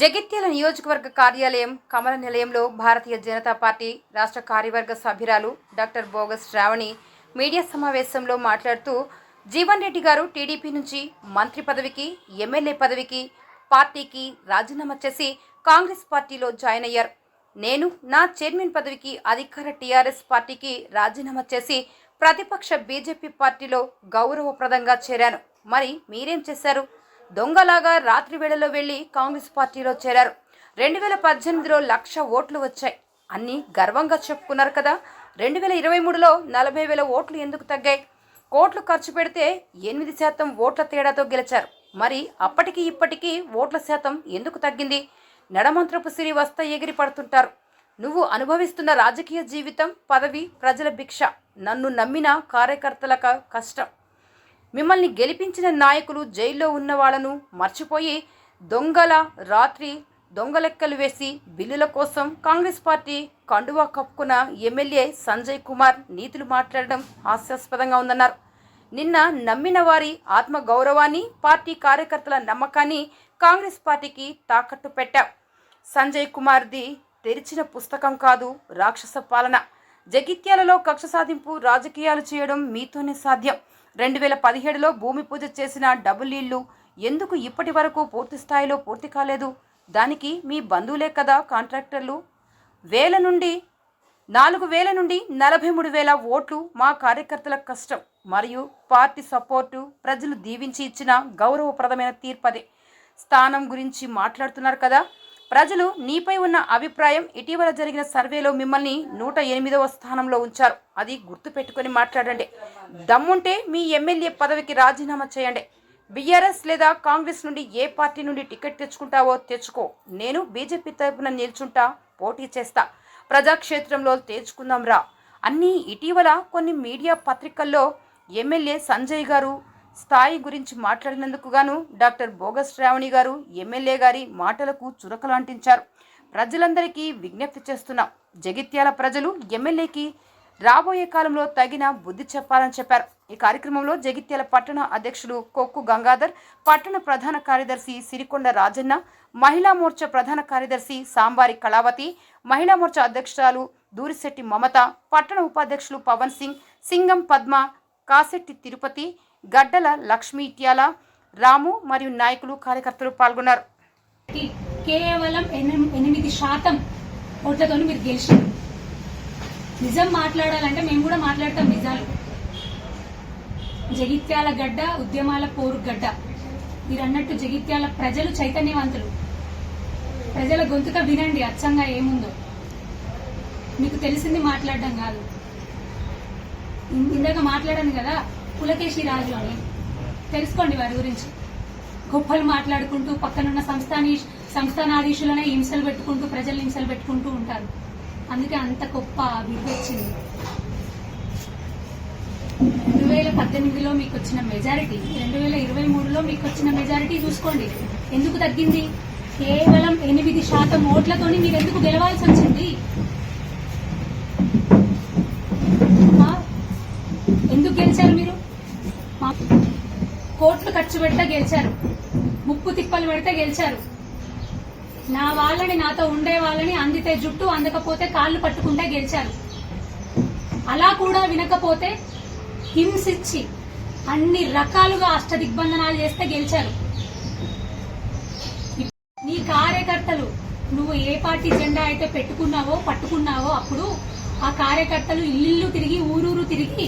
జగిత్యాల నియోజకవర్గ కార్యాలయం కమల నిలయంలో భారతీయ జనతా పార్టీ రాష్ట్ర కార్యవర్గ సభ్యురాలు డాక్టర్ బోగస్ శ్రావణి మీడియా సమావేశంలో మాట్లాడుతూ జీవన్ రెడ్డి గారు టీడీపీ నుంచి మంత్రి పదవికి ఎమ్మెల్యే పదవికి పార్టీకి రాజీనామా చేసి కాంగ్రెస్ పార్టీలో జాయిన్ అయ్యారు. నేను నా చైర్మన్ పదవికి అధికార టీఆర్ఎస్ పార్టీకి రాజీనామా చేసి ప్రతిపక్ష బీజేపీ పార్టీలో గౌరవప్రదంగా చేరాను. మరి మీరేం చేశారు? దొంగలాగా రాత్రి వేళలో వెళ్ళి కాంగ్రెస్ పార్టీలో చేరారు. రెండు వేల పద్దెనిమిదిలో లక్ష ఓట్లు వచ్చాయి. అన్ని గర్వంగా చెప్పుకున్నారు కదా. రెండు వేల ఇరవై మూడులో నలభై వేల ఓట్లు ఎందుకు తగ్గాయి? కోట్లు ఖర్చు పెడితే ఎనిమిది శాతం ఓట్ల తేడాతో గెలిచారు. మరి అప్పటికి ఇప్పటికీ ఓట్ల శాతం ఎందుకు తగ్గింది? నడమంత్రపు సిరి వస్త ఎగిరి పడుతుంటారు. నువ్వు అనుభవిస్తున్న రాజకీయ జీవితం పదవి ప్రజల భిక్ష. నన్ను నమ్మిన కార్యకర్తల కష్టం. మిమ్మల్ని గెలిపించిన నాయకులు జైల్లో ఉన్న వాళ్ళను మర్చిపోయి దొంగల రాత్రి దొంగలెక్కలు వేసి బిల్లుల కోసం కాంగ్రెస్ పార్టీ కండువా కప్పుకున్న ఎమ్మెల్యే సంజయ్ కుమార్ నీతులు మాట్లాడడం హాస్యాస్పదంగా ఉందన్నారు. నిన్న నమ్మిన వారి ఆత్మ గౌరవాన్ని పార్టీ కార్యకర్తల నమ్మకాన్ని కాంగ్రెస్ పార్టీకి తాకట్టు పెట్టావు సంజయ్ కుమార్ది తెరిచిన పుస్తకం కాదు రాక్షస పాలన. జగిత్యాలలో కక్ష సాధింపు రాజకీయాలు చేయడం మీతోనే సాధ్యం. రెండు వేల పదిహేడులో భూమి పూజ చేసిన డబుల్ ఇల్లు ఎందుకు ఇప్పటి వరకు పూర్తి స్థాయిలో పూర్తి కాలేదు? దానికి మీ బంధువులే కదా కాంట్రాక్టర్లు. వేల నుండి నాలుగు వేల నుండి నలభై మూడు వేల ఓట్లు మా కార్యకర్తల కష్టం. మరియు పార్టీ సపోర్టు ప్రజలు దీవించి ఇచ్చిన గౌరవప్రదమైన తీర్పదే. స్థానం గురించి మాట్లాడుతున్నారు కదా. ప్రజలు నీపై ఉన్న అభిప్రాయం ఇటీవల జరిగిన సర్వేలో మిమ్మల్ని నూట ఎనిమిదవ స్థానంలో ఉంచారు. అది గుర్తు పెట్టుకొని మాట్లాడండి. దమ్ముంటే మీ ఎమ్మెల్యే పదవికి రాజీనామా చేయండి. బీఆర్ఎస్ లేదా కాంగ్రెస్ నుండి ఏ పార్టీ నుండి టికెట్ తెచ్చుకుంటావో తెచ్చుకో. నేను బీజేపీ తరపున నిల్చుంటా పోటీ చేస్తా. ప్రజాక్షేత్రంలో తెచ్చుకుందాం రా. అన్నీ ఇటీవల కొన్ని మీడియా పత్రికల్లో ఎమ్మెల్యే సంజయ్ గారు స్థాయి గురించి మాట్లాడినందుకు గాను డాక్టర్ బోగస్ శ్రావణి గారు ఎమ్మెల్యే గారి మాటలకు చురకలాంటించారు. ప్రజలందరికీ విజ్ఞప్తి చేస్తున్నాం జగిత్యాల ప్రజలు ఎమ్మెల్యేకి రాబోయే కాలంలో తగిన బుద్ధి చెప్పాలని చెప్పారు. ఈ కార్యక్రమంలో జగిత్యాల పట్టణ అధ్యక్షులు కొక్కు గంగాధర్ పట్టణ ప్రధాన కార్యదర్శి సిరికొండ రాజన్న మహిళా మోర్చా ప్రధాన కార్యదర్శి సాంబారి కళావతి మహిళా మోర్చా అధ్యక్షురాలు దూరిశెట్టి మమత పట్టణ ఉపాధ్యక్షులు పవన్ సింగ్ సింగం పద్మ కాశెట్టి తిరుపతి గడ్డల లక్ష్మీ ఇట్యాల రాము మరియు నాయకులు కార్యకర్తలు పాల్గొన్నారు. కేవలం ఎనిమిది శాతం ఓట్లతో మీరు గెలిచారు. నిజం మాట్లాడాలంటే మేము కూడా మాట్లాడతాం నిజాలు. జగిత్యాల గడ్డ ఉద్యమాల పోరు గడ్డ. మీరు అన్నట్టు జగిత్యాల ప్రజలు చైతన్యవంతులు. ప్రజల గొంతుక వినండి అచ్చంగా ఏముందో. మీకు తెలిసింది మాట్లాడడం కాదు. ఇందాక మాట్లాడాను కదా పులకేశి రాజు అని. తెలుసుకోండి వారి గురించి. గొప్పలు మాట్లాడుకుంటూ పక్కనున్న సంస్థాని సంస్థానాధీశులనే హింసలు పెట్టుకుంటూ ప్రజలు హింసలు పెట్టుకుంటూ ఉంటారు. అందుకే అంత గొప్ప అభివృద్ధి వచ్చింది. రెండు వేల పద్దెనిమిదిలో మీకు వచ్చిన మెజారిటీ రెండు వేల ఇరవై మూడులో మీకు వచ్చిన మెజారిటీ చూసుకోండి. ఎందుకు తగ్గింది? కేవలం ఎనిమిది శాతం ఓట్లతోని మీరు ఎందుకు గెలవాల్సి వచ్చింది? ఎందుకు గెలిచారు మీరు? కోట్లు ఖర్చు పెడితే గెలిచారు. ముప్పు తిప్పలు పెడితే గెలిచారు. నా వాళ్ళని నాతో ఉండే వాళ్ళని అందితే జుట్టు అందకపోతే కాళ్ళు పట్టుకుంటే గెలిచారు. అలా కూడా వినకపోతే హింసించి అన్ని రకాలుగా అష్ట దిగ్బంధనాలు చేస్తే గెలిచారు. నీ కార్యకర్తలు నువ్వు ఏ పార్టీ జెండా అయితే పెట్టుకున్నావో పట్టుకున్నావో అప్పుడు ఆ కార్యకర్తలు ఇల్లు తిరిగి ఊరూరు తిరిగి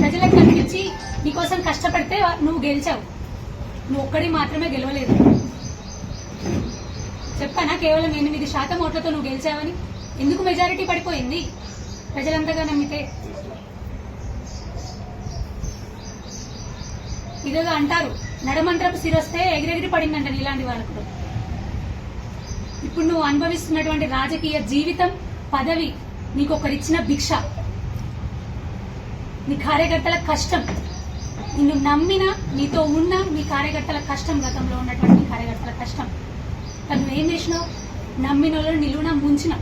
ప్రజలకు కనిపించి నీకోసం కష్టపడితే నువ్వు గెలిచావు. నువ్వు ఒక్కడి మాత్రమే గెలవలేదు. చెప్పానా కేవలం ఎనిమిది శాతం ఓట్లతో నువ్వు గెలిచావని? ఎందుకు మెజారిటీ పడిపోయింది? ప్రజలంతగా నమ్మితే. ఇదేదో అంటారు. నడమంత్రపు సిరొస్తే ఎగిరెగిరి పడిందంట ఇలాంటి వాళ్ళకు ఇప్పుడు నువ్వు అనుభవిస్తున్నటువంటి రాజకీయ జీవితం పదవి నీకు ఒకరిచ్చిన భిక్ష. నీ కార్యకర్తల కష్టం. నిన్ను నమ్మిన నీతో ఉన్న మీ కార్యకర్తల కష్టం గతంలో ఉన్నటువంటి మీ కార్యకర్తల కష్టం. కానీ నువ్వేం చేసినావు? నమ్మిన వాళ్ళు నిలువున ముంచిన.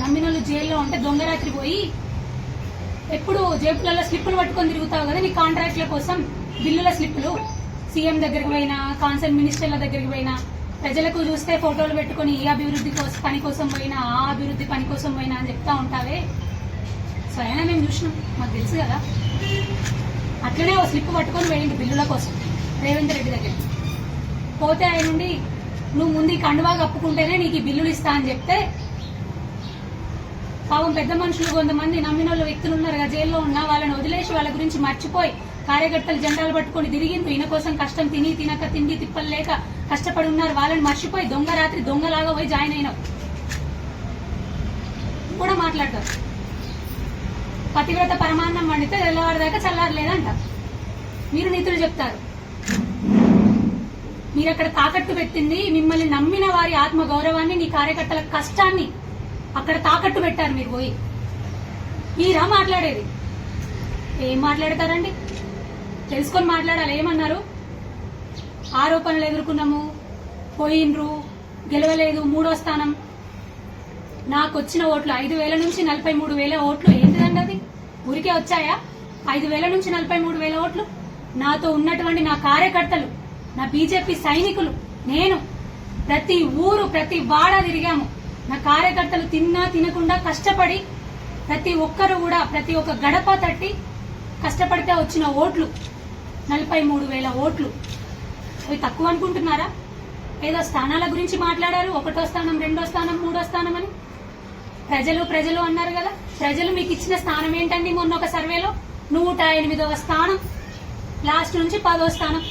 నమ్మిన వాళ్ళు జైల్లో ఉంటే దొంగరాత్రి పోయి ఎప్పుడు జేబులలో స్లిప్పులు పట్టుకొని తిరుగుతావు కదా నీ కాంట్రాక్ట్ల కోసం? బిల్లుల స్లిప్పులు. సీఎం దగ్గరికి పోయినా కాన్సర్న్ మినిస్టర్ల దగ్గరికి పోయినా ప్రజలకు చూస్తే ఫోటోలు పెట్టుకొని ఈ అభివృద్ధి కోసం పని కోసం పోయినా ఆ అభివృద్ధి పని కోసం పోయినా అని చెప్తా ఉంటావే. స్వయంగా మేము చూసినాం. మాకు తెలుసు కదా. అట్లనే ఓ స్లిప్ పట్టుకొని వెళ్ళింది బిల్లుల కోసం రేవంత్ రెడ్డి దగ్గర పోతే ఆయన నుండి నువ్వు ముందు ఈ కండువా కప్పుకుంటేనే నీకు ఈ బిల్లులు ఇస్తా అని చెప్తే పాపం పెద్ద మనుషులు కొంతమంది నమ్మిన వాళ్ళు వ్యక్తులు ఉన్నారు కదా జైల్లో ఉన్న వాళ్ళని వదిలేసి వాళ్ళ గురించి మర్చిపోయి కార్యకర్తలు జెండాలు పట్టుకొని తిరిగింది ఈయన కోసం కష్టం తిని తినక తిండి తిప్పలు లేక కష్టపడి ఉన్నారు. వాళ్ళని మర్చిపోయి దొంగ రాత్రి దొంగలాగా పోయి జాయిన్ అయినావు. కూడా మాట్లాడతారు. పతివ్రత పరమాన్నం వండితే తెల్లవారిదాకా చల్లారలేదంట. మీరు నీతులు చెప్తారు. మీరు అక్కడ తాకట్టు పెట్టింది మిమ్మల్ని నమ్మిన వారి ఆత్మ గౌరవాన్ని నీ కార్యకర్తల కష్టాన్ని అక్కడ తాకట్టు పెట్టారు మీరు పోయి. మీరా మాట్లాడేది? ఏం మాట్లాడతారండి? తెలుసుకొని మాట్లాడాలి ఏమన్నారు? ఆరోపణలు ఎదుర్కొన్నాము పోయిండ్రు గెలవలేదు మూడో స్థానం. నాకు వచ్చిన ఓట్లు ఐదు వేల నుంచి నలభై మూడు వేల ఓట్లు ఊరికే వచ్చాయా? ఐదు వేల నుంచి నలభై మూడు వేల ఓట్లు. నాతో ఉన్నటువంటి నా కార్యకర్తలు నా బీజేపీ సైనికులు నేను ప్రతి ఊరు ప్రతి వాడ తిరిగాము. నా కార్యకర్తలు తిన్నా తినకుండా కష్టపడి ప్రతి ఒక్కరు కూడా ప్రతి ఒక్క గడప తట్టి కష్టపడితే వచ్చిన ఓట్లు. నలభై మూడు వేల ఓట్లు. అవి తక్కువ అనుకుంటున్నారా? ఏదో స్థానాల గురించి మాట్లాడారు. ఒకటో స్థానం రెండో స్థానం మూడో స్థానం అని. ప్రజలు ప్రజలు అన్నారు కదా? ప్రజలు మీకు ఇచ్చిన స్థానం ఏంటండి మొన్న ఒక సర్వేలో? నూట ఎనిమిదవ స్థానం. లాస్ట్ నుంచి పదో స్థానం.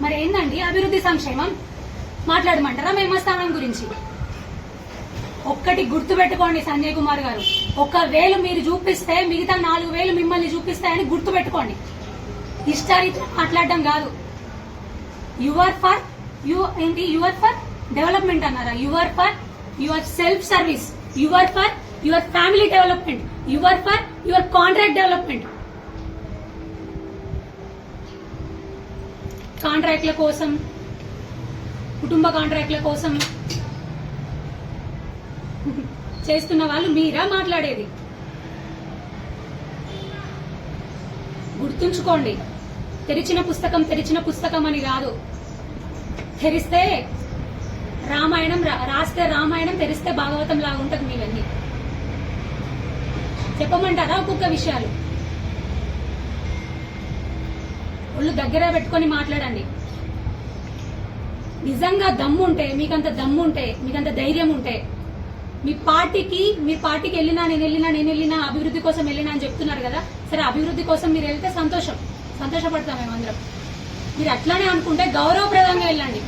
మరి ఏందండి అభివృద్ధి సంక్షేమం? మాట్లాడమంటారా మేము స్థానం గురించి? ఒక్కటి గుర్తుపెట్టుకోండి సంజయ్ కుమార్ గారు. ఒక వేలు మీరు చూపిస్తే మిగతా నాలుగు వేలు మిమ్మల్ని చూపిస్తాయని గుర్తు పెట్టుకోండి. ఇష్టారీతిలో మాట్లాడడం కాదు. యువర్ ఫర్ యు ఏంటి? యువర్ ఫర్ డెవలప్మెంట్ అన్నారా? Your for your self service your for your family development your for your contract development. కాంట్రాక్ట్ల కోసం కుటుంబ కాంట్రాక్ట్ల కోసం చేస్తున్న వాళ్ళు మీరా మాట్లాడేది? గుర్తుంచుకోండి తెరిచిన పుస్తకం తెరిచిన పుస్తకం అని కాదు తెరిస్తే రామాయణం రాస్తే రామాయణం తెరిస్తే భాగవతం లాగా ఉంటుంది మీవన్నీ. చెప్పమంటారా ఒక్కొక్క విషయాలు? ఒళ్ళు దగ్గర పెట్టుకొని మాట్లాడండి. నిజంగా దమ్ము ఉంటే మీకంత దమ్ము ఉంటే మీకంత ధైర్యం ఉంటే మీ పార్టీకి మీ పార్టీకి వెళ్ళినా నేను వెళ్ళినా నేను వెళ్ళినా అభివృద్ధి కోసం వెళ్ళినా అని చెప్తున్నారు కదా సరే అభివృద్ధి కోసం మీరు వెళ్తే సంతోషం. సంతోషపడతాం మేమందరం. మీరు అట్లానే అనుకుంటే గౌరవప్రదంగా వెళ్ళండి.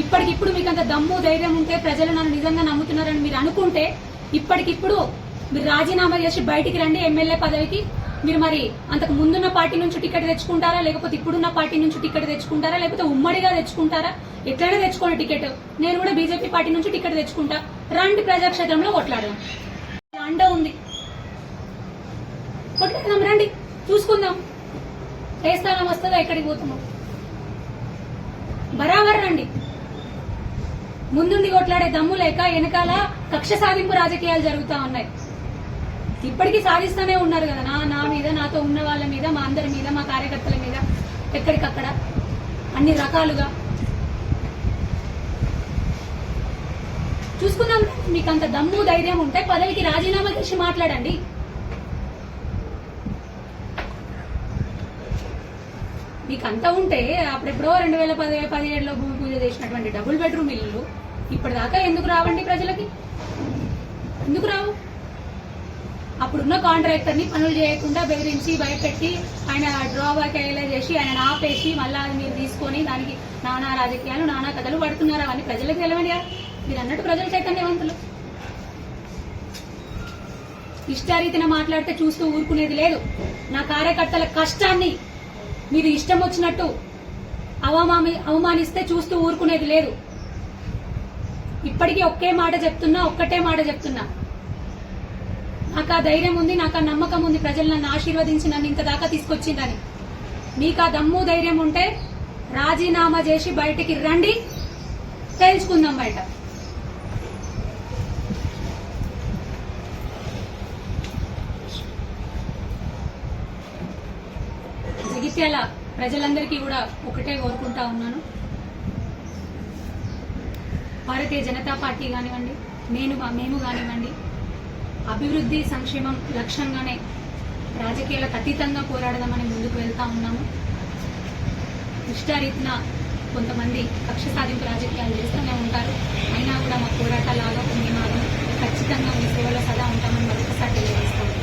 ఇప్పటికిప్పుడు మీకు అంత దమ్ము ధైర్యం ఉంటే ప్రజలు నన్ను నిజంగా నమ్ముతున్నారని మీరు అనుకుంటే ఇప్పటికిప్పుడు మీరు రాజీనామా చేసి బయటికి రండి ఎమ్మెల్యే పదవికి. మీరు మరి అంతకు ముందున్న పార్టీ నుంచి టికెట్ తెచ్చుకుంటారా? లేకపోతే ఇప్పుడున్న పార్టీ నుంచి టికెట్ తెచ్చుకుంటారా? లేకపోతే ఉమ్మడిగా తెచ్చుకుంటారా? ఎట్లయినా తెచ్చుకోండి టికెట్. నేను కూడా బీజేపీ పార్టీ నుంచి టికెట్ తెచ్చుకుంటా. రండి ప్రజాక్షేత్రంలో కొట్లాడదాం. అండ ఉంది. కొట్లాడదాం రండి. చూసుకుందాం. ఏ స్థానం వస్తుందో ఎక్కడికి పోతున్నాం? బరాబర్ రండి. ముందుండి కొట్లాడే దమ్ము లేక వెనకాల కక్ష సాధింపు రాజకీయాలు జరుగుతా ఉన్నాయి. ఇప్పటికీ సాధిస్తూనే ఉన్నారు కదా నా నా మీద నాతో ఉన్న వాళ్ళ మీద మా అందరి మీద మా కార్యకర్తల మీద ఎక్కడికక్కడ అన్ని రకాలుగా. చూసుకుందాం మీకు అంత దమ్ము ధైర్యం ఉంటే పదవికి రాజీనామా చేసి మాట్లాడండి. మీకు అంత ఉంటే అప్పుడెప్పుడో రెండు వేల పది పదిహేడులో భూమి చేసినటువంటి డబుల్ బెడ్రూమ్ ఇల్లు ఇప్పటిదాకా ఎందుకు రావండి ప్రజలకి? ఎందుకు రావు? అప్పుడున్న కాంట్రాక్టర్ని పనులు చేయకుండా బెదిరించి భయపెట్టి ఆయన డ్రాబ్యాక్ అయ్యేలా చేసి ఆయన ఆపేసి మళ్ళీ అది మీరు తీసుకొని దానికి నానా రాజకీయాలు నానా కథలు పడుతున్నారు. అవన్నీ ప్రజలకు తెలవండి మీరు అన్నట్టు ప్రజలు చైతన్యవంతులు. ఇష్టారీతిన మాట్లాడితే చూస్తూ ఊరుకునేది లేదు. నా కార్యకర్తల కష్టాన్ని మీరు ఇష్టం వచ్చినట్టు అవమాని అవమానిస్తే చూస్తూ ఊరుకునేది లేదు. ఇప్పటికీ ఒకే మాట చెప్తున్నా ఒక్కటే మాట చెప్తున్నా. నాకు ఆ ధైర్యం ఉంది నాకు ఆ నమ్మకం ఉంది ప్రజలు నన్ను ఆశీర్వదించి నన్ను ఇంత దాకా తీసుకొచ్చిందని. మీకు ఆ దమ్ము ధైర్యం ఉంటే రాజీనామా చేసి బయటికి రండి తేల్చుకుందాం బయట. జగిత్యాల ప్రజలందరికీ కూడా ఒకటే కోరుకుంటా ఉన్నాను. భారతీయ జనతా పార్టీ కానివ్వండి నేను మేము కానివ్వండి అభివృద్ధి సంక్షేమం లక్ష్యంగానే రాజకీయాలకు అతీతంగా పోరాడదామని ముందుకు వెళ్తా ఉన్నాము. ఇష్టారీతిన కొంతమంది కక్ష సాధింపు రాజకీయాలు చేస్తూనే ఉంటారు. అయినా కూడా మా పోరాటాలు ఆగకుండా ఖచ్చితంగా మీ సేవలో సదా ఉంటామని మరొకసారి తెలియజేస్తాము